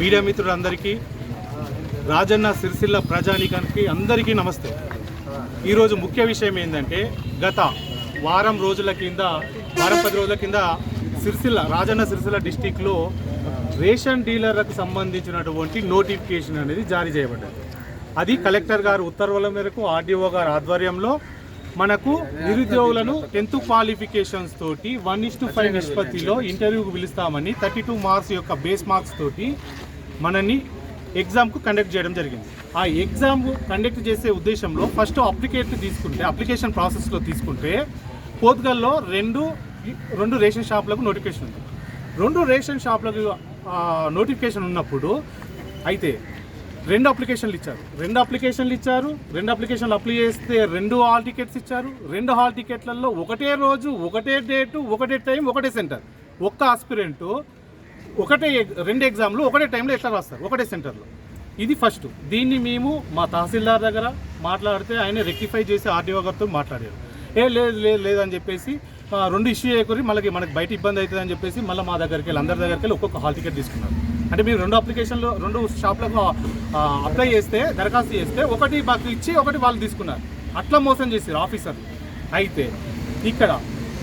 Media మిత్రులందరికీ రాజన్న సిరిసిల్ల ప్రజానీకానికి అందరికీ నమస్తే. ఈరోజు ముఖ్య విషయం ఏంటంటే గత వారం రోజుల కింద వారం పది రోజుల కింద సిరిసిల్ల రాజన్న సిరిసిల్ల డిస్టిక్లో రేషన్ డీలర్లకు సంబంధించినటువంటి నోటిఫికేషన్ అనేది జారీ చేయబడ్డది. అది కలెక్టర్ గారు ఉత్తర్వుల మేరకు ఆర్డీఓ గారు ఆధ్వర్యంలో మనకు నిరుద్యోగులను టెన్త్ క్వాలిఫికేషన్స్ తోటి వన్ ఇస్ టు ఫైవ్ నిష్పత్తిలో ఇంటర్వ్యూకి పిలుస్తామని థర్టీ టూ మార్క్స్ యొక్క బేస్ మార్క్స్ తోటి మనని ఎగ్జామ్కు కండక్ట్ చేయడం జరిగింది. ఆ ఎగ్జామ్ కండక్ట్ చేసే ఉద్దేశంలో ఫస్ట్ అప్లికేట్ తీసుకుంటే అప్లికేషన్ ప్రాసెస్లో తీసుకుంటే పోతుగల్లో రెండు రెండు రేషన్ షాపులకు నోటిఫికేషన్ ఉంది. రెండు రేషన్ షాపులకు నోటిఫికేషన్ ఉన్నప్పుడు అయితే రెండు అప్లికేషన్లు ఇచ్చారు. రెండు అప్లికేషన్లు ఇచ్చారు రెండు అప్లికేషన్లు అప్లై చేస్తే రెండు హాల్ టికెట్స్ ఇచ్చారు రెండు హాల్ టికెట్లలో ఒకటే రోజు ఒకటే డేటు ఒకటే టైం ఒకటే సెంటర్ ఒక్క ఆస్పిరెంట్ ఒకటే ఎగ్- రెండు ఎగ్జామ్లు ఒకటే టైంలో ఎట్లా రాస్తారు? ఒకటే సెంటర్లో ఇది ఫస్ట్ దీన్ని మేము మా తహసీల్దార్ దగ్గర మాట్లాడితే ఆయన రెక్టిఫై చేసి ఆర్డీఓ గారితో మాట్లాడారు. ఏ లేదు లేదు లేదని చెప్పేసి రెండు ఇష్యూ చేయకూరి మళ్ళీ మనకి బయట ఇబ్బంది అవుతుందని చెప్పేసి మళ్ళీ మా దగ్గరికి వెళ్ళి అందరి దగ్గరికి వెళ్ళి ఒక్కొక్క హాల్ టికెట్ తీసుకున్నారు. అంటే మీరు రెండు అప్లికేషన్లు రెండు షాప్లకు అప్లై చేస్తే దరఖాస్తు చేస్తే ఒకటి మాకు ఇచ్చి ఒకటి వాళ్ళు తీసుకున్నారు. అట్లా మోసం చేసారు ఆఫీసర్ అయితే ఇక్కడ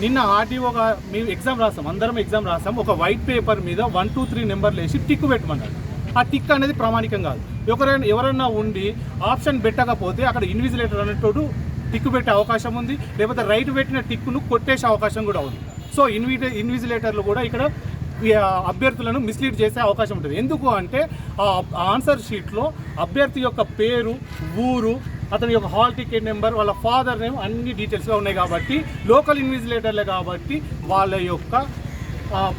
నిన్న ఆర్టీఓ మేము ఎగ్జామ్ రాసాం అందరం ఎగ్జామ్ రాసాం ఒక వైట్ పేపర్ మీద వన్ టూ త్రీ నెంబర్లు వేసి టిక్ పెట్టమన్నారు. ఆ టిక్ అనేది ప్రామాణికం కాదు. ఎవరైనా ఎవరైనా ఉండి ఆప్షన్ పెట్టకపోతే అక్కడ ఇన్విజిలేటర్ అనేటోడు టిక్ పెట్టే అవకాశం ఉంది లేకపోతే రైట్ పెట్టిన టిక్ను కొట్టేసే అవకాశం కూడా ఉంది. సో ఇన్విటే ఇన్విజిలేటర్లు కూడా ఇక్కడ అభ్యర్థులను మిస్లీడ్ చేసే అవకాశం ఉంటుంది. ఎందుకు అంటే ఆ ఆన్సర్ షీట్లో అభ్యర్థి యొక్క పేరు ఊరు అతని యొక్క హాల్ టికెట్ నెంబర్ వాళ్ళ ఫాదర్ నేమ్ అన్ని డీటెయిల్స్గా ఉన్నాయి కాబట్టి లోకల్ ఇన్విజిలేటర్లే కాబట్టి వాళ్ళ యొక్క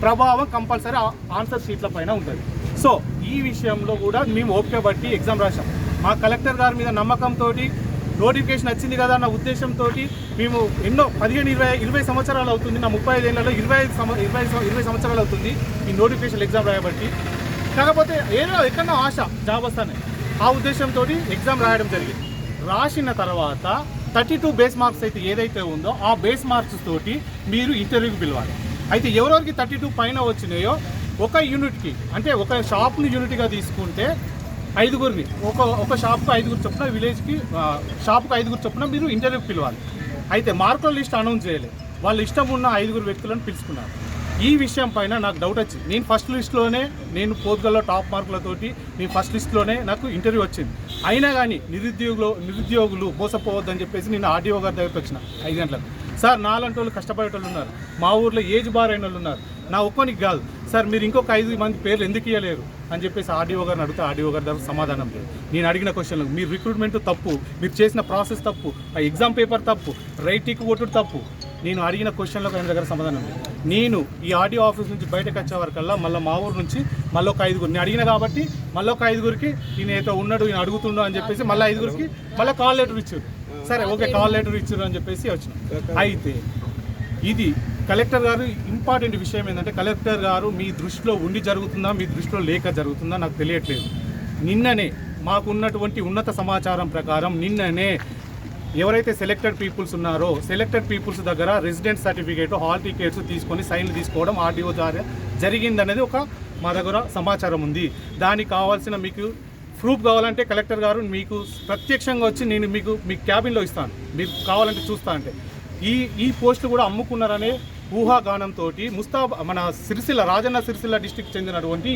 ప్రభావం కంపల్సరీ ఆన్సర్ షీట్ల పైన ఉంటుంది. సో ఈ విషయంలో కూడా మేము ఓపిక బట్టి ఎగ్జామ్ రాసాం మా కలెక్టర్ గారి మీద నమ్మకంతో నోటిఫికేషన్ వచ్చింది కదా అన్న ఉద్దేశంతో మేము ఎన్నో పదిహేను ఇరవై ఇరవై సంవత్సరాలు అవుతుంది నా ముప్పై ఐదేళ్ళలో ఇరవై ఐదు సంవ ఇరవై ఇరవై సంవత్సరాలు అవుతుంది ఈ నోటిఫికేషన్ ఎగ్జామ్ రాయబట్టి. కాకపోతే ఏదో ఎక్కడో ఆశ జాబ్ వస్తానే. ఆ ఉద్దేశంతో ఎగ్జామ్ రాయడం జరిగింది. రాసిన తర్వాత థర్టీ టూ బేస్ మార్క్స్ అయితే ఏదైతే ఉందో ఆ బేస్ మార్క్స్ తోటి మీరు ఇంటర్వ్యూకి పిలవాలి. అయితే ఎవరెవరికి థర్టీ టూ పైన వచ్చినాయో ఒక యూనిట్కి అంటే ఒక షాప్ని యూనిట్గా తీసుకుంటే ఐదుగురిని. ఒక ఒక షాప్కు ఐదుగురు చొప్పున విలేజ్కి షాప్కి షాప్కు ఐదుగురు చొప్పున మీరు ఇంటర్వ్యూకి పిలవాలి. అయితే మార్కుల లిస్ట్ అనౌన్స్ చేయలేదు. వాళ్ళ ఇష్టం ఉన్న ఐదుగురు వ్యక్తులను పిలుచుకున్నారు. ఈ విషయం పైన నాకు డౌట్ వచ్చింది. నేను ఫస్ట్ లిస్ట్లోనే నేను పోర్తుగల్లో టాప్ మార్కులతోటి నేను ఫస్ట్ లిస్ట్లోనే నాకు ఇంటర్వ్యూ వచ్చింది. అయినా కానీ నిరుద్యోగులు నిరుద్యోగులు మోసపోవద్దని చెప్పేసి నేను ఆర్డీఓ గారి దగ్గరికి వచ్చిన ఐదు గంటలకు. సార్ నాలంటి వాళ్ళు కష్టపడేటోళ్ళు ఉన్నారు. మా ఊర్లో ఏజ్ బార్ అయిన వాళ్ళు ఉన్నారు. నా ఒక్కనికి కాదు. సార్ మీరు ఇంకొక ఐదు మంది పేర్లు ఎందుకు ఇవ్వలేరు అని చెప్పేసి ఆర్డీఓ గారిని అడిగితే ఆర్డీఓ గారి దగ్గర సమాధానం లేదు. నేను అడిగిన క్వశ్చన్లు మీ రిక్రూట్మెంట్ తప్పు మీరు చేసిన ప్రాసెస్ తప్పు ఆ ఎగ్జామ్ పేపర్ తప్పు రైటింగ్ కొట్టుడు తప్పు. నేను అడిగిన క్వశ్చన్లకు ఆయన దగ్గర సమాధానం లేదు. నేను ఈ ఆర్డీఓ ఆఫీస్ నుంచి బయటకు వచ్చే వరకల్లా మళ్ళీ మా ఊరు నుంచి మళ్ళీ ఒక ఐదుగురు నేను అడిగిన కాబట్టి మళ్ళీ ఒక ఐదుగురికి ఈయన ఏదో ఉన్నాడు ఈయన అడుగుతుండో అని చెప్పేసి మళ్ళీ ఐదుగురికి మళ్ళీ కాల్ లెటర్ ఇచ్చారు. సరే ఓకే కాల్ లెటర్ ఇచ్చారు అని చెప్పేసి వచ్చినాం. అయితే ఇది కలెక్టర్ గారు ఇంపార్టెంట్ విషయం ఏంటంటే కలెక్టర్ గారు మీ దృష్టిలో ఉండి జరుగుతుందా మీ దృష్టిలో లేక జరుగుతుందా నాకు తెలియట్లేదు. నిన్ననే మాకున్నటువంటి ఉన్నత సమాచారం ప్రకారం నిన్ననే ఎవరైతే సెలెక్టెడ్ పీపుల్స్ ఉన్నారో సెలెక్టెడ్ పీపుల్స్ దగ్గర రెసిడెంట్ సర్టిఫికేట్ హాల్ టికెట్స్ తీసుకొని సైన్లు తీసుకోవడం ఆర్డీఓ ద్వారా జరిగిందనేది ఒక మా దగ్గర సమాచారం ఉంది. దానికి కావాల్సిన మీకు ప్రూఫ్ కావాలంటే కలెక్టర్ గారు మీకు ప్రత్యక్షంగా వచ్చి నేను మీకు మీ క్యాబిన్లో ఇస్తాను. మీకు కావాలంటే చూస్తా అంటే. ఈ ఈ పోస్టు కూడా అమ్ముకున్నారనే ఊహాగానంతో ముస్తాబ్ మన సిరిసిల్ల రాజన్న సిరిసిల్ల డిస్టిక్ చెందినటువంటి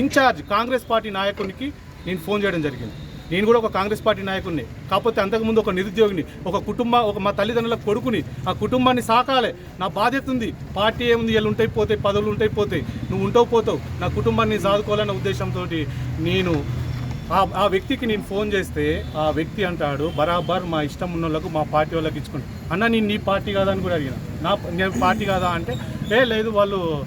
ఇన్ఛార్జ్ కాంగ్రెస్ పార్టీ నాయకునికి నేను ఫోన్ చేయడం జరిగింది. నేను కూడా ఒక కాంగ్రెస్ పార్టీ నాయకుడిని కాకపోతే అంతకుముందు ఒక నిరుద్యోగిని ఒక కుటుంబ ఒక మా తల్లిదండ్రుల కొడుకుని ఆ కుటుంబాన్ని సాకాలే. నా బాధ్యత ఉంది. పార్టీ ఏముంది? వీళ్ళు ఉంటాయి పోతాయి పదవులు ఉంటాయి పోతాయి నువ్వు ఉంటావు పోతావు. నా కుటుంబాన్ని సాదుకోవాలన్న ఉద్దేశంతో నేను ఆ ఆ వ్యక్తికి నేను ఫోన్ చేస్తే ఆ వ్యక్తి అంటాడు బరాబర్ మా ఇష్టం ఉన్న వాళ్ళకు మా పార్టీ వాళ్ళకి ఇచ్చుకుంటాను అన్న నేను నీ పార్టీ కాదా? అని కూడా అడిగిన. నా నేను పార్టీ కాదా? అంటే ఏ లేదు వాళ్ళు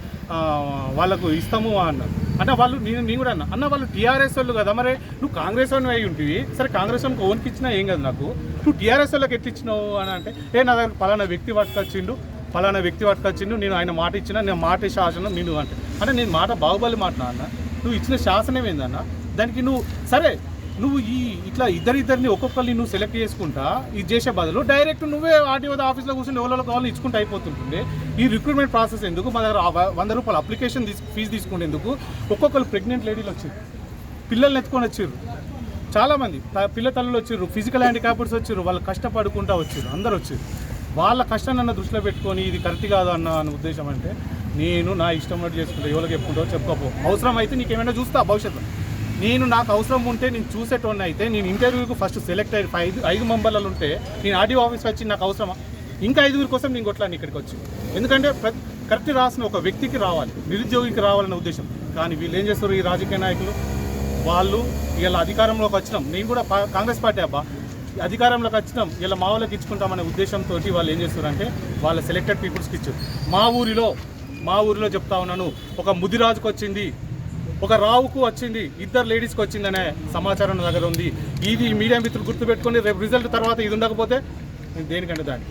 వాళ్ళకు ఇస్తాము అన్నారు అన్న. వాళ్ళు నేను నేను కూడా అన్న. అన్న వాళ్ళు టీఆర్ఎస్ వాళ్ళు కదా మరి నువ్వు కాంగ్రెస్ వాళ్ళు అయి ఉంటుంది సరే కాంగ్రెస్ వాళ్ళకి ఓన్కి ఇచ్చినా ఏం కదా నాకు. నువ్వు టీఆర్ఎస్ వాళ్ళకి ఎట్లా ఇచ్చినావు? అని అంటే ఏ నా దగ్గర పలానా వ్యక్తి పట్టుకొచ్చిండు పలానా వ్యక్తి పట్టుకొచ్చిండు నేను ఆయన మాట ఇచ్చిన నేను మాట శాసనం నేను అంటే. అంటే నేను మాట బాహుబలి మాట అన్న. నువ్వు ఇచ్చిన శాసనం ఏందన్న? దానికి నువ్వు సరే నువ్వు ఈ ఇట్లా ఇద్దరిద్దరిని ఒక్కొక్కరిని నువ్వు సెలెక్ట్ చేసుకుంటా ఇది చేసే బదులు డైరెక్ట్ నువ్వే ఆర్టీఓ ఆఫీస్లో కూర్చొని ఎవరో కావాలని ఇచ్చుకుంటే అయిపోతుంటుండే. ఈ రిక్రూట్మెంట్ ప్రాసెస్ ఎందుకు? మా దగ్గర వంద రూపాయలు అప్లికేషన్ తీసు ఫీజు తీసుకునేందుకు ఒక్కొక్కరు ప్రెగ్నెంట్ లేడీలు వచ్చారు పిల్లల్ని ఎత్తుకొని వచ్చారు చాలామంది త- పిల్ల తల్లులు వచ్చారు ఫిజికల్ హ్యాండిక్యాప్డ్స్ వచ్చారు వాళ్ళు కష్టపడుకుంటా వచ్చారు అందరు వచ్చారు వాళ్ళ కష్టాన్ని అన్న దృష్టిలో పెట్టుకొని ఇది కరెక్ట్ కాదు అన్న అన్న ఉద్దేశం అంటే నేను నా ఇష్టం ఉన్నట్టు చేసుకుంటా ఎవరికి ఎప్పుడో చెప్పుకోపో. అవసరం అయితే నీకేమైనా చూస్తా భవిష్యత్తులో. నేను నాకు అవసరం ఉంటే నేను చూసేటోడిని అయితే నేను ఇంటర్వ్యూకి ఫస్ట్ సెలెక్ట్ అయ్యి ఐదు ఐదు మెంబర్లలో ఉంటే నేను ఆర్డీఓ ఆఫీస్ వచ్చి నాకు అవసరమా? ఇంకా ఐదుగురి కోసం నేను కొట్లాను ఇక్కడికి వచ్చి. ఎందుకంటే ప్రతి కరెక్ట్ రాసిన ఒక వ్యక్తికి రావాలి నిరుద్యోగికి రావాలన్న ఉద్దేశం. కానీ వీళ్ళు ఏం చేస్తారు ఈ రాజకీయ నాయకులు? వాళ్ళు ఇలా అధికారంలోకి వచ్చినాం. నేను కూడా కాంగ్రెస్ పార్టీ అబ్బా. అధికారంలోకి వచ్చినాం. ఇలా మా వాళ్ళకి ఇచ్చుకుంటామనే ఉద్దేశంతో వాళ్ళు ఏం చేస్తారంటే వాళ్ళ సెలెక్టెడ్ పీపుల్స్కి ఇచ్చారు. మా ఊరిలో మా ఊరిలో చెప్తా ఉన్నాను. ఒక ముదిరాజుకు వచ్చింది ఒక రావుకు వచ్చింది ఇద్దరు లేడీస్కి వచ్చిందనే సమాచారం నా దగ్గర ఉంది. ఇది మీడియా మిత్రులు గుర్తుపెట్టుకొని రేపు రిజల్ట్ తర్వాత ఇది ఉండకపోతే నేను దేనికంటే దాన్ని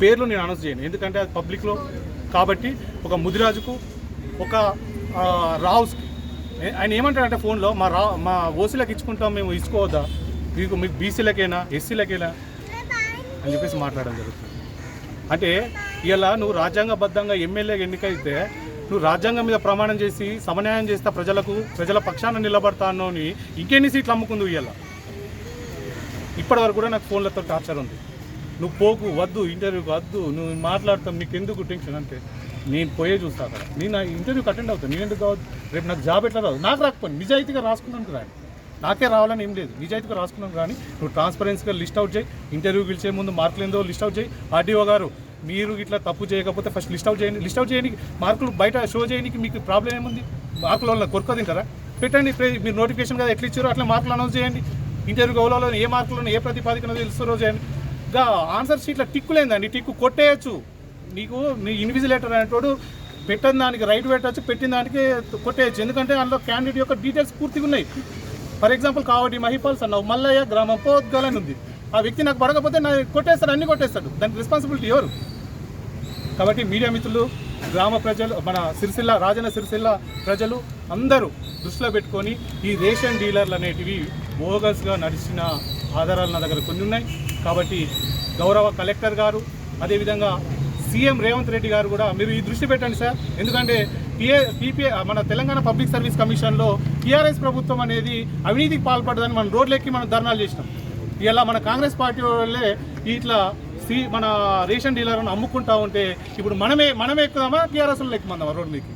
పేర్లు నేను అనౌన్స్ చేయను. ఎందుకంటే అది పబ్లిక్లో కాబట్టి ఒక ముదిరాజుకు ఒక రావుస్కి ఆయన ఏమంటాడంటే ఫోన్లో మా రా మా ఓసీలకు ఇచ్చుకుంటాం మేము ఇచ్చుకోవద్దా? మీకు మీకు బీసీలకైనా ఎస్సీలకైనా? అని చెప్పేసి మాట్లాడడం జరుగుతుంది. అంటే ఇలా నువ్వు రాజ్యాంగబద్ధంగా ఎమ్మెల్యే ఎన్నికైతే నువ్వు రాజ్యాంగం మీద ప్రమాణం చేసి సమన్యాయం చేస్తా ప్రజలకు ప్రజల పక్షాన నిలబడతాను అని ఇంకెన్ని సీట్లు అమ్ముకుంది ఇవాళ ఇప్పటి వరకు కూడా నాకు ఫోన్లతో టార్చర్ ఉంది. నువ్వు పోకు వద్దు ఇంటర్వ్యూకి వద్దు నువ్వు మాట్లాడతాం నీకు ఎందుకు టెన్షన్ అంటే? నేను పోయే చూస్తా అక్కడ. నేను ఇంటర్వ్యూకి అటెండ్ అవుతాను నేను ఎందుకు కావద్దు? రేపు నాకు జాబ్ ఎట్లా రాదు? నాకు రాకపోయింది నిజాయితీగా రాసుకున్నాను రాని. నాకే రావాలని ఏం లేదు. నిజాయితీగా రాసుకున్నాను కానీ నువ్వు ట్రాన్స్పరెన్సీగా లిస్ట్ అవుట్ చేయి ఇంటర్వ్యూ పిలిచే ముందు మార్కులు ఏందో లిస్ట్ అవుట్ చేయి. ఆర్డీఓ గారు మీరు ఇట్లా తప్పు చేయకపోతే ఫస్ట్ లిస్ట్ అవుట్ చేయండి. లిస్ట్ అవుట్ చేయడానికి మార్కులు బయట షో చేయడానికి మీకు ప్రాబ్లం ఏముంది? మార్కుల వల్ల కొరక తింటారా? పెట్టండి మీరు నోటిఫికేషన్ కదా ఎట్లా ఇచ్చారో అట్లా మార్కులు అనౌన్స్ చేయండి. ఇంటర్వ్యూ గౌలలో ఏ మార్కులను ఏ ప్రతిపాదికన తెలుస్తారో చేయండి. ఇంకా ఆన్సర్ షీట్లో టిక్కులేందండి టిక్కు కొట్టేయచ్చు. నీకు నీ ఇన్విజిలేటర్ అనేటోడు పెట్టిన దానికి రైట్ పెట్టచ్చు పెట్టిన దానికి కొట్టేయచ్చు. ఎందుకంటే అందులో క్యాండిడేట్ యొక్క డీటెయిల్స్ పూర్తిగా ఉన్నాయి. ఫర్ ఎగ్జాంపుల్ కావటి మహిపాల్స్ అన్నావు మల్లయ్య గ్రామం పోద్గల్ ఉంది. ఆ వ్యక్తి నాకు పడకపోతే నా కొట్టేస్తాడు అన్ని కొట్టేస్తాడు. దానికి రెస్పాన్సిబిలిటీ ఎవరు? కాబట్టి మీడియా మిత్రులు గ్రామ ప్రజలు మన సిరిసిల్ల రాజన్న సిరిసిల్ల ప్రజలు అందరూ దృష్టిలో పెట్టుకొని ఈ రేషన్ డీలర్లు అనేటివి బోగస్గా నడిచిన ఆధారాలు నా దగ్గర కొన్ని ఉన్నాయి. కాబట్టి గౌరవ కలెక్టర్ గారు అదేవిధంగా సీఎం రేవంత్ రెడ్డి గారు కూడా మీరు ఈ దృష్టి పెట్టండి సార్. ఎందుకంటే పిఏ పీపీ మన తెలంగాణ పబ్లిక్ సర్వీస్ కమిషన్లో టీఆర్ఎస్ ప్రభుత్వం అనేది అవినీతికి పాల్పడదని మనం రోడ్లెక్కి మనం ధర్నాలు చేసినాం. ఇలా మన కాంగ్రెస్ పార్టీ వాళ్ళే ఇట్లా సి మన రేషన్ డీలర్ను అమ్ముకుంటా ఉంటే ఇప్పుడు మనమే మనమే ఎక్కుదామా? టీఆర్ఎస్లో ఎక్కుమందామా రోడ్డు మీకు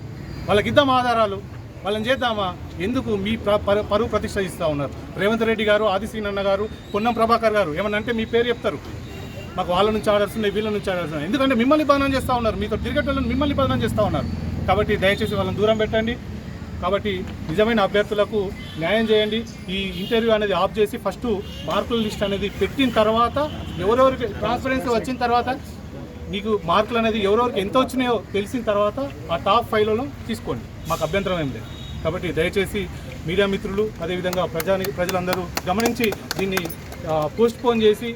వాళ్ళకి ఇద్దాం ఆధారాలు? వాళ్ళని చేద్దామా? ఎందుకు మీ ప్ర- పరు- పరువు ప్రతిష్ట ఇస్తూ ఉన్నారు? రేవంత్ రెడ్డి గారు ఆదిశ్రీనన్న గారు పొన్నం ప్రభాకర్ గారు ఏమన్నా అంటే మీ పేరు చెప్తారు. మాకు వాళ్ళ నుంచి ఆర్డర్స్ ఉన్నాయి వీళ్ళ నుంచి ఆర్డర్స్ ఉన్నాయి. ఎందుకంటే మిమ్మల్ని బదనం చేస్తూ ఉన్నారు. మీతో తిరిగేటోళ్ళని మిమ్మల్ని బదనం చేస్తూ ఉన్నారు. కాబట్టి దయచేసి వాళ్ళని దూరం పెట్టండి. కాబట్టి నిజమైన అభ్యర్థులకు న్యాయం చేయండి. ఈ ఇంటర్వ్యూ అనేది ఆఫ్ చేసి ఫస్ట్ మార్కుల లిస్ట్ అనేది పెట్టిన తర్వాత ఎవరెవరికి ట్రాన్స్పరెన్సీ వచ్చిన తర్వాత మీకు మార్కులు అనేది ఎవరెవరికి ఎంత వచ్చినాయో తెలిసిన తర్వాత ఆ టాప్ ఫైవ్లలో తీసుకోండి. మాకు అభ్యంతరం ఏం లేదు. కాబట్టి దయచేసి మీడియా మిత్రులు అదేవిధంగా ప్రజా ప్రజలందరూ గమనించి దీన్ని పోస్ట్ పోన్ చేసి